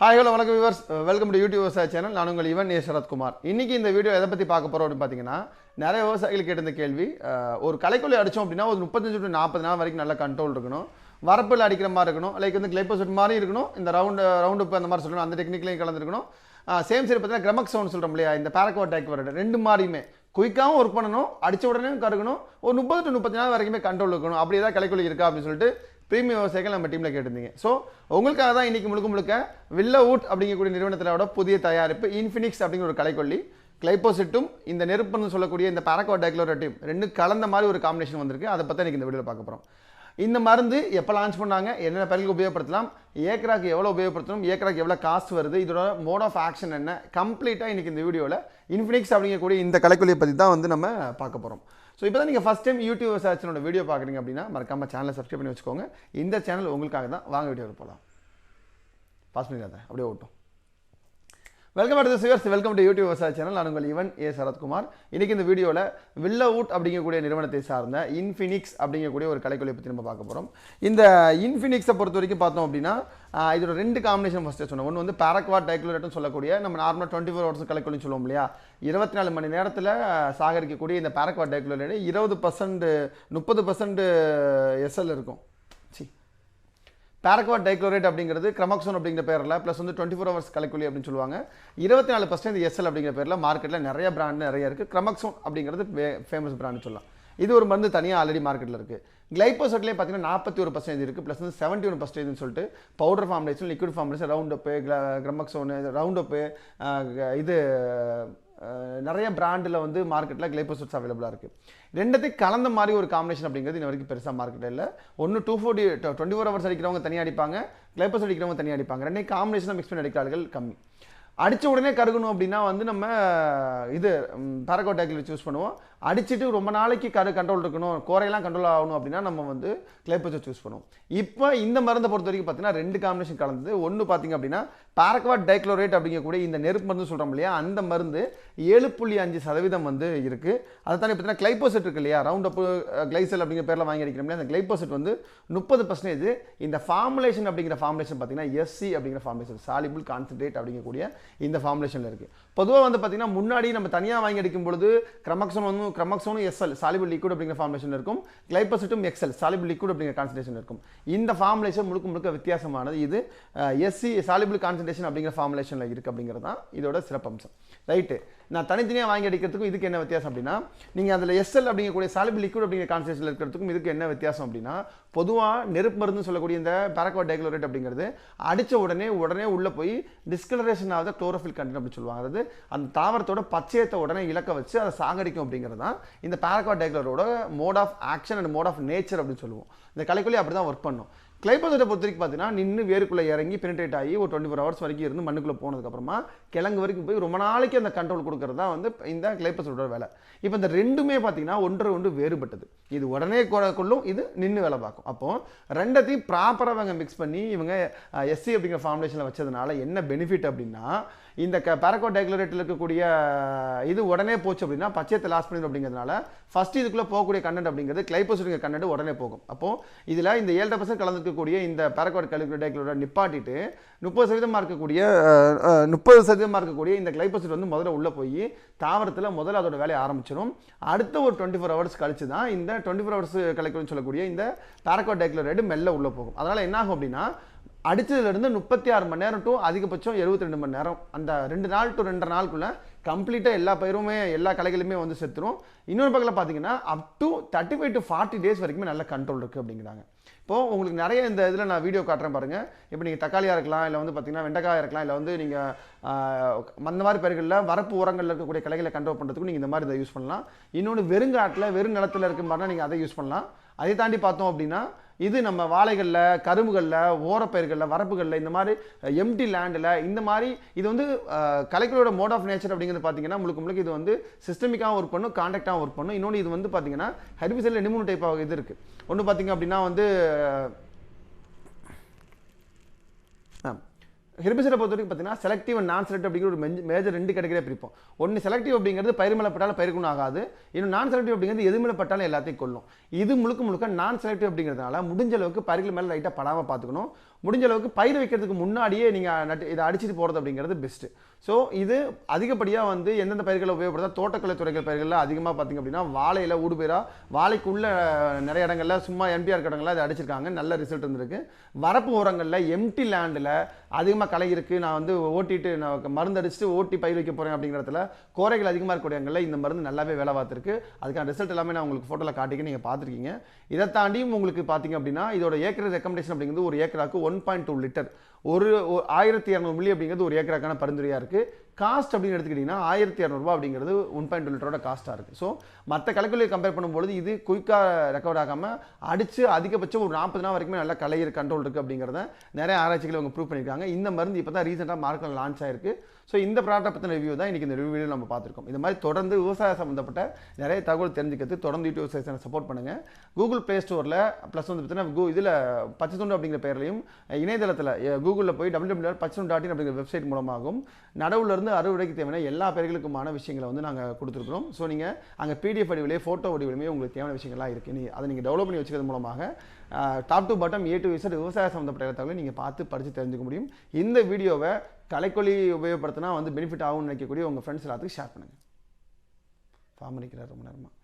Hi hello வணக்கம் viewers welcome to YouTube விவசாய channel நான் உங்கள் இவன் ஏ சரத்குமார். இன்னைக்கு இந்த வீடியோ எதை பற்றி பார்க்க போகிறோம் அப்படின்னு பார்த்தீங்கன்னா நிறைய விவசாயிகள் கேட்டிருந்த கேள்வி. Uh, ஒரு கலைக்கொல்லி அடித்தோம் அப்படின்னா ஒரு முப்பத்தஞ்சு டு நாற்பது நாள் வரைக்கும் நல்லா கண்ட்ரோல் இருக்கணும். வரப்பில் அடிக்கிற மாதிரி இருக்கணும். லைக் வந்து கிளைப்போசட் மாதிரி இருக்கணும். இந்த ரவுண்டு ரவுண்டு uh, அந்த மாதிரி சொல்லணும். அந்த டெக்னிக்லையும் கலந்துருக்கணும். Uh, சேம் சரி பார்த்தீங்கன்னா கிரமக் சவுண்ட் சொல்கிறோம் இல்லையா? இந்த பேரக்கோ அட்டாக் வர ரெண்டு மாதிரியுமே குயிக்காகவும் ஒர்க் பண்ணணும் அடித்த உடனே கருகணும். ஒரு முப்பது டு முப்பத்தி நாள் வரைக்குமே கண்ட்ரோல் இருக்கணும். அப்படி ஏதாவது களைக்கொல்லி இருக்கா அப்படின்னு சொல்லிட்டு ப்ரீமியம் விவசாயிகள் நம்ம டீமில் கேட்டிருந்தீங்க. ஸோ உங்களுக்காக தான் இன்றைக்கி முழுக்க முழுக்க வில்ல ஊட் அப்படிங்கக்கூடிய நிறுவனத்திலோட புதிய தயாரிப்பு இன்ஃபினிக்ஸ் அப்படிங்கிற ஒரு கலைக்கொல்லி கிளைப்போசிட்டும் இந்த நெருப்புன்னு சொல்லக்கூடிய இந்த பாரகோ டைக்ளோரேட்டிவ் ரெண்டும் கலந்த மாதிரி ஒரு காம்பினேஷன் வந்திருக்கு. அதை பற்றி இன்னைக்கு இந்த வீடியோவில் பார்க்க போகிறோம் இந்த மருந்து எப்போ லான்ச் பண்ணாங்க? என்னென்ன பயிர்களுக்கு உபயோகப்படுத்தலாம்? ஏக்கராக்கு எவ்வளோ உபயோகப்படுத்தணும்? ஏக்கராக்கு எவ்வளோ காஸ்ட் வருது? இதோட மோட் ஆஃப் ஆக்ஷன் என்ன? கம்ப்ளீட்டாக இன்றைக்கி இந்த வீடியோவில் இன்ஃபினிக்ஸ் அப்படிங்கக்கூடிய இந்த கலைக்கொல்லியை பற்றி தான் வந்து நம்ம பார்க்க போகிறோம் ஸோ இப்போ தான் நீங்கள் ஃபஸ்ட் டைம் யூடியூப் சர்ச்சனோட வீடியோ பார்க்குறீங்க அப்படின்னா மறக்காமல் சேனலை சப்ஸ்கிரைப் பண்ணி வச்சுக்கோங்க. இந்த சேனல் உங்களுக்காக தான். வாங்க வீடியோவில் போகலாம் பாஸ் பண்ணிடாத. அப்படியே ஓட்டும். Welcome to viewers welcome to YouTube விவசாய சேனல் நான் உங்கள் இவன் ஏ. சரத்குமார். இன்றைக்கி இந்த வீடியோவில் வில்லவுட் அப்படிங்கக்கூடிய நிறுவனத்தை சார்ந்த இன்ஃபினிக்ஸ் அப்படிங்கக்கூடிய ஒரு கலைக்கொலியை பற்றி நம்ம பார்க்க போகிறோம் இந்த இன்ஃபினிக்ஸை பொறுத்த வரைக்கும் பார்த்தோம் அப்படின்னா இதோட ரெண்டு காம்பினேஷன் ஃபஸ்ட்டு சொன்னோம் ஒன்று வந்து பேரக்வாட் டைக்ளோரேட்னு சொல்லக்கூடிய நம்ம நார்மலாக டுவெண்ட்டி ஃபோர் ஹவர்ஸ் கலைக்கொலின்னு சொல்லுவோம் இல்லையா? இருபத்தி நாலு மணி நேரத்தில் சாகரிக்கக்கூடிய இந்த பேரக்வாட் டைக்ளோரேட் இருபது பர்சன்ட் முப்பது பர்சன்ட் எஸ்எல் இருக்கும். சி. பேரக்வாட் டைக்ளோரேட் அப்படிங்கிறது கிரமாக்சோன் அப்படிங்கிற பேரில் ப்ளஸ் வந்து டுவெண்ட்டி ஃபோர் ஹவர்ஸ் கலக்குலி அப்படின்னு சொல்லுவாங்க. இருபத்தி நாலு பர்சன்ட் எஸ்எல் அப்படிங்கிற பேரில் மார்க்கெட்டில் நிறைய பிராண்ட் நிறைய இருக்குது கிரமக்சோன் அப்படிங்கிறது ஃபேமஸ் பிராண்ட் சொல்லலாம். இது ஒரு மருந்து தனியாக ஆல்ரெடி மார்க்கெட்டில் இருக்குது கிளைப்போசட்லேயே பார்த்தீங்கன்னா நாற்பத்தி ஒரு பர்சன்டேஜ் இருக்குது ப்ளஸ் வந்து செவன்ட்டி ஒன் பர்சன்டேஜ்னு சொல்லிட்டு powder formulation liquid formulation Roundup Gramoxone Roundup இது uh, நிறைய பிராண்டில் வந்து மார்க்கெட்டில் கிளைப்போசட்ஸ் அவைலபிளாக இருக்குது ரெண்டத்தையும் கலந்த மாதிரி ஒரு காம்பினேஷன் அப்படிங்கிறது இன்ன வரைக்கும் பெருசாக மார்க்கெட்டில் இல்லை. ஒன்று to forty twenty four hours அடிக்கிறவங்க தனியாக அடிப்பாங்க கிளைப்போஸ் அடிக்கிறவங்க தனியாக அடிப்பாங்க. ரெண்டையும் காம்பினேஷனாக மிக்ஸ் பண்ணி அடிக்கிறார்கள் கம்மி. அடித்த உடனே கருகணும் அப்படின்னா வந்து நம்ம இது பேரகோட்டாக்கில் சூஸ் பண்ணுவோம். அடிச்சுட்டு ரொம்ப நாளைக்கு கரு கண்ட்ரோல் இருக்கணும் கோரையெல்லாம் கண்ட்ரோல் ஆகணும் அப்படின்னா நம்ம வந்து கிளேப்பச்சை சூஸ் பண்ணுவோம். இப்போ இந்த மருந்தை பொறுத்த வரைக்கும் பார்த்தீங்கன்னா ரெண்டு காம்பினேஷன் கலந்தது. ஒன்று பார்த்தீங்க அப்படின்னா பாரக்வாட் டைக்ளோரேட் அப்படிங்கக்கூடிய இந்த நெருப்பு மருந்து சொல்கிறோம் இல்லையா? அந்த மருந்து ஏழு புள்ளி அஞ்சு சதவீதம் வந்து இருக்குது அதை தானே பார்த்தீங்கன்னா கிளைப்போசெட் இருக்கு இல்லையா? ரவுண்ட் அப் கிளைசல் அப்படிங்கிற பேரில் வாங்கி அடிக்கிறோம் இல்லையா? அந்த கிளைப்போசெட் வந்து முப்பது பர்சன்டேஜ் இந்த ஃபார்முலேஷன் அப்படிங்கிற ஃபார்முலேஷன் பார்த்தீங்கன்னா எஸ்சி அப்படிங்கிற ஃபார்முலேஷன் சாலிபிள் கான்சன்ட்ரேட் அப்படிங்கக்கூடிய இந்த ஃபார்முலேஷனில் இருக்குது பொதுவாக வந்து பார்த்தீங்கன்னா முன்னாடி நம்ம தனியாக வாங்கி அடிக்கும் பொழுது கிரமக்சோன் வந்து கிரமக்சோனும் எஸ்எல் சாலிபிள் லிக்விட் அப்படிங்கிற ஃபார்முலேஷன் இருக்கும். கிளைப்போசெட்டும் எக்ஸல் சாலிபிள் லிக்விட் அப்படிங்கிற கான்சன்ட்ரேஷன் இருக்கும். இந்த ஃபார்முலேஷன் முழுக்க முழுக்க வித்தியாசமானது. இது எஸ்சி சாலிபிள் கான்சன்ட்ரேஷன் அப்படிங்கிற ஃபார்முலேஷனில் இருக்குது அப்படிங்கிறது தான் இதோட சிறப்பம்சம். ரைட்டு நான் தனித்தனியாக வாங்கி அடிக்கிறதுக்கும் இதுக்கு என்ன வித்தியாசம் அப்படின்னா நீங்கள் அதில் எஸ்எல் அப்படிங்கக்கூடிய சாலிபி லிக்விட் அப்படிங்கிற கான்சன்ட்ரேஷன் இருக்கிறதுக்கும் இதுக்கு என்ன வித்தியாசம் அப்படின்னா பொதுவாக நெருப்பு மருந்து சொல்லக்கூடிய இந்த பேரக்வா டைக்ளோரேட் அப்படிங்கிறது அடித்த உடனே உடனே உள்ளே போய் டிஸ்கலரேஷன் ஆகுது குளோரோஃபில் கண்டென்ட் அப்படின்னு சொல்லுவாங்க. அதாவது அந்த தாவரத்தோட பச்சையத்தை உடனே இலக்க வச்சு அதை சாகடிக்கும் அப்படிங்கிறது தான் இந்த paraquat டைக்ளரோட mode of action and mode of nature அப்படின்னு சொல்லுவோம். இந்த கலைக்குள்ளே அப்படி தான் ஒர்க் பண்ணும். கிளைபோசைட்டை பொறுத்த வரைக்கும் பார்த்தீங்கன்னா நின்று வேருக்குள்ளே இறங்கி பெனிட்ரேட் ஆகி ஒரு டுவெண்ட்டி ஃபோர் ஹவர்ஸ் வரைக்கும் இருந்து மண்ணுக்குள்ளே போனதுக்கப்புறமா கிழங்கு வரைக்கும் போய் ரொம்ப நாளைக்கு அந்த கண்ட்ரோல் கொடுக்கறது தான் வந்து இந்த கிளைபோசைட்டோட வேலை. இப்போ இந்த ரெண்டுமே பார்த்தீங்கன்னா ஒன்று ஒன்று வேறுபட்டது. இது உடனே கொள்ளும் இது நின்று வேலை பார்க்கும். அப்போ ரெண்டத்தையும் ப்ராப்பராக அவங்க மிக்ஸ் பண்ணி இவங்க எஸ்சி அப்படிங்கிற ஃபார்முலேஷனில் வச்சதுனால என்ன பெனிஃபிட் அப்படின்னா இந்த க பேரகோ டைக்ளரேட்டில் இருக்கக்கூடிய இது உடனே போச்சு அப்படின்னா பச்சையத்தை லாஸ் பண்ணிடும் அப்படிங்கிறதுனால ஃபஸ்ட்டு இதுக்குள்ளே போகக்கூடிய கண்டென்ட் அப்படிங்கிறது கிளைப்போசிட்டிங்க கண்டென்ட் உடனே போகும். அப்போ இதில் இந்த ஏழு பர்சன்ட் இருக்கக்கூடிய இந்த பேரக்கோட் டைக்ளோரேட் நிப்பாட்டிட்டு முப்பது சதவீதமாக இருக்கக்கூடிய முப்பது சதவீதமாக இருக்கக்கூடிய இந்த கிளைபோசிட் வந்து முதல்ல உள்ளே போய் தாவரத்தில் முதல்ல அதோட வேலையை ஆரம்பிச்சிடும் அடுத்த ஒரு டுவெண்ட்டி ஃபோர் ஹவர்ஸ் கழிச்சு தான் இந்த டுவெண்ட்டி ஃபோர் ஹவர்ஸ் கலைக்கணும்னு சொல்லக்கூடிய இந்த பேரக்கோட் டைக்ளோரைடு மெல்ல உள்ளே போகும். அதனால் என்ன ஆகும் அப்படின்னா அடித்ததுலேருந்து முப்பத்தி ஆறு மணி நேரம் டு அதிகபட்சம் எழுபத்தி ரெண்டு மணி நேரம் அந்த ரெண்டு நாள் டு ரெண்டரை நாளுக்குள்ளே கம்ப்ளீட்டாக எல்லா பயிருமே எல்லா கலைகளுமே வந்து செத்துரும். இன்னொரு பக்கத்தில் பார்த்தீங்கன்னா up to thirty five to forty days வரைக்குமே நல்ல கண்ட்ரோல் இருக்குது அப்படிங்கிறாங்க. இப்போ உங்களுக்கு நிறைய இந்த இதில் நான் வீடியோ காட்டுறேன் பாருங்கள் இப்போ நீங்கள் தக்காளியாக இருக்கலாம் இல்லை வந்து பார்த்தீங்கன்னா வெண்டைக்காயாக இருக்கலாம் இல்லை வந்து நீங்கள் அந்த மாதிரி பயிர்களில் வரப்பு உரங்களில் இருக்கக்கூடிய கலைகளை கண்ட்ரோல் பண்ணுறதுக்கு நீங்கள் இந்த மாதிரி இதை யூஸ் பண்ணலாம். இன்னொன்று வெறுங்காட்டில் வெறும் நிலத்தில் இருக்க மாதிரினா நீங்கள் அதை யூஸ் பண்ணலாம். அதை தாண்டி பார்த்தோம் அப்படின்னா இது நம்ம வாழைகளில் கரும்புகளில் ஓரப்பயிர்களில் வரப்புகளில் இந்த மாதிரி எம்டி லேண்டில் இந்த மாதிரி இது வந்து கலைகளோட மோட் ஆஃப் நேச்சர் அப்படிங்கிறது பார்த்தீங்கன்னா முழுக்க முழுக்க இது வந்து சிஸ்டமிக்காகவும் ஒர்க் பண்ணும் கான்டாக்டாகவும் ஒர்க் பண்ணும். இன்னொன்று இது வந்து பார்த்தீங்கன்னா ஹெர்பிசைடில் ரெண்டு மூணு டைப் ஆக இது இருக்குது ஒன்று பார்த்தீங்க அப்படின்னா வந்து ஹெர்பிசைடை பொறுத்த வரைக்கும் பார்த்தீங்கன்னா செலக்டிவ் அண்ட் நான் செலக்டிவ் அப்படிங்கிற ஒரு மேஜர் ரெண்டு கேட்டகரியாக பிரிப்போம். ஒன்று செலக்டிவ் அப்படிங்கிறது பயிர் மேலே பட்டாலும் பயிருக்குன்னு ஆகாது. இன்னும் நான் செலக்டிவ் அப்படிங்கிறது எது மேலே பட்டாலும் எல்லாத்தையும் கொள்ளும் இது முழுக்க முழுக்க நான் செலக்டிவ் அப்படிங்கிறதுனால முடிஞ்ச அளவுக்கு பயிர்கள் மேலே லைட்டாக படாமல் பார்த்துக்கணும். முடிஞ்ச அளவுக்கு பயிர் வைக்கிறதுக்கு முன்னாடியே நீங்கள் நட்டு இதை அடிச்சிட்டு போகிறது அப்படிங்கிறது பெஸ்ட்டு ஸோ இது அதிகப்படியாக வந்து எந்தெந்த பயிர்களை உபயோகப்படுத்தா தோட்டக்கலை துறைகள் பயிர்களில் அதிகமாக பார்த்தீங்க அப்படின்னா வாழையில் ஊடுபயிராக வாழைக்குள்ள நிறைய இடங்களில் சும்மா எம்டிஆர் கடங்களில் அதை அடிச்சிருக்காங்க. நல்ல ரிசல்ட் இருந்திருக்கு. வரப்பு உரங்களில் எம்டி லேண்டில் அதிகமாக களை இருக்குது நான் வந்து ஓட்டிட்டு நான் மருந்து அடிச்சுட்டு ஓட்டி பயிர் வைக்க போகிறேன் அப்படிங்கிறதுல கோரைகள் அதிகமாக இருக்கக்கூடிய இடங்களில் இந்த மருந்து நல்லாவே வேலை பார்த்துருக்கு. அதுக்கான ரிசல்ட் எல்லாமே நான் உங்களுக்கு ஃபோட்டோவில் காட்டிக்க நீங்கள் பார்த்துருக்கீங்க. இதை தாண்டியும் உங்களுக்கு பார்த்தீங்க அப்படின்னா இதோட ஏக்கர் ரெக்கமெண்டேஷன் அப்படிங்கிறது ஒரு ஏக்கராக்கு ஒன் பாயிண்ட் டூ லிட்டர் ஒரு ஆயிரத்தி இரநூறு மில்லி அப்படிங்கிறது ஒரு ஏக்கராக்கான பரிந்துரையாக இருக்குது காஸ்ட் அப்படின்னு எடுத்துக்கிட்டிங்கன்னா ஆயிரத்தி இரநூறுபா அப்படிங்கிறது ஒன் பாயிண்ட் டூ லிட்டரோட காஸ்ட்டாக இருக்குது ஸோ மற்ற கலக்குலையை கம்பேர் பண்ணும்பொழுது இது குயிக்காக ரெக்கவர் ஆகாமல் அடித்து அதிகபட்சம் ஒரு நாற்பது நாள் வரைக்குமே நல்ல கலையிற கண்ட்ரோல் இருக்குது அப்படிங்கிறத நிறைய ஆராய்ச்சிகள் அவங்க ப்ரூவ் பண்ணியிருக்காங்க. இந்த மருந்து இப்போ தான் ரீசெண்டாக மார்க்கெட்டில் லான்ச் ஆயிருக்கு. ஸோ இந்த ப்ராடக்ட் பற்றின ரிவ்யூ தான் இன்றைக்கி இந்த ரிவ்யூவில் நம்ம பார்த்துருக்கோம். இந்த மாதிரி தொடர்ந்து விவசாய சம்மந்தப்பட்ட நிறைய தகவல் தெரிஞ்சுக்கிறது தொடர்ந்து யூடியூப் சேஷனை சப்போர்ட் பண்ணுங்கள் கூகுள் ப்ளே ஸ்டோரில் ப்ளஸ் வந்து பார்த்தீங்கன்னா கூ இதில் பச்சைத்துண்டு அப்படிங்கிற பேர்லையும் இணையதளத்தில் கூகுளில் போய் டபிள்யூ டபிள்யூ பச்சை டாட் அப்படிங்கிற வெப்சைட் மூலமாகவும் நடுவுலேருந்து அறுவடைக்கு தேவையான எல்லா பேர்களுக்குமான விஷயங்களை வந்து நாங்கள் கொடுத்துருக்குறோம். ஸோ நீங்கள் அங்கே பிடிஎஃப் வடிவிலே ஃபோட்டோ வடிவிலுமே உங்களுக்கு தேவையான விஷயங்கள்லாம் இருக்குது நீ அதை நீங்கள் டெவலப் பண்ணி வச்சுக்கிறது மூலமாக top to bottom A to Z விவசாய சம்மந்தப்பட்ட தகவலை நீங்கள் பார்த்து படித்து தெரிஞ்சுக்க முடியும். இந்த வீடியோவை கலைக்கொல்லி உபயோகப்படுத்தினா வந்து பெனிஃபிட் ஆகும்னு நினைக்கக்கூடிய உங்கள் ஃப்ரெண்ட்ஸ் எல்லாத்துக்கும் ஷேர் பண்ணுங்கள் ஃபார்ம் ரொம்ப நேரமாக